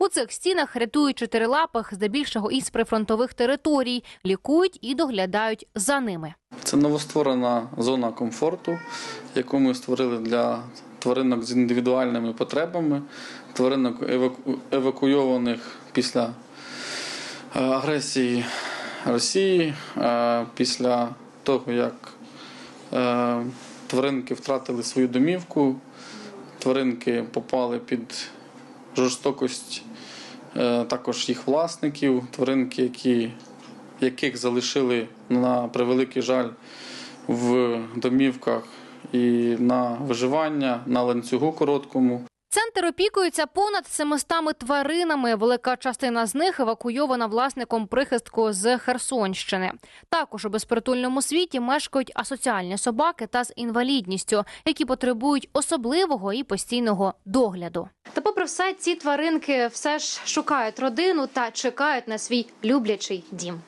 У цих стінах рятують чотирилапих, здебільшого із прифронтових територій, лікують і доглядають за ними. Це новостворена зона комфорту, яку ми створили для тваринок з індивідуальними потребами, тваринок евакуйованих після е, агресії Росії, е, після того, як е, тваринки втратили свою домівку, тваринки попали під жорстокость е, також їх власників, тваринки, які яких залишили на превеликий жаль в домівках і на виживання, на ланцюгу короткому. Центр опікується понад 700 тваринами. Велика частина з них евакуйована власником прихистку з Херсонщини. Також у безпритульному світі мешкають асоціальні собаки та з інвалідністю, які потребують особливого і постійного догляду. Та, попри все, ці тваринки все ж шукають родину та чекають на свій люблячий дім.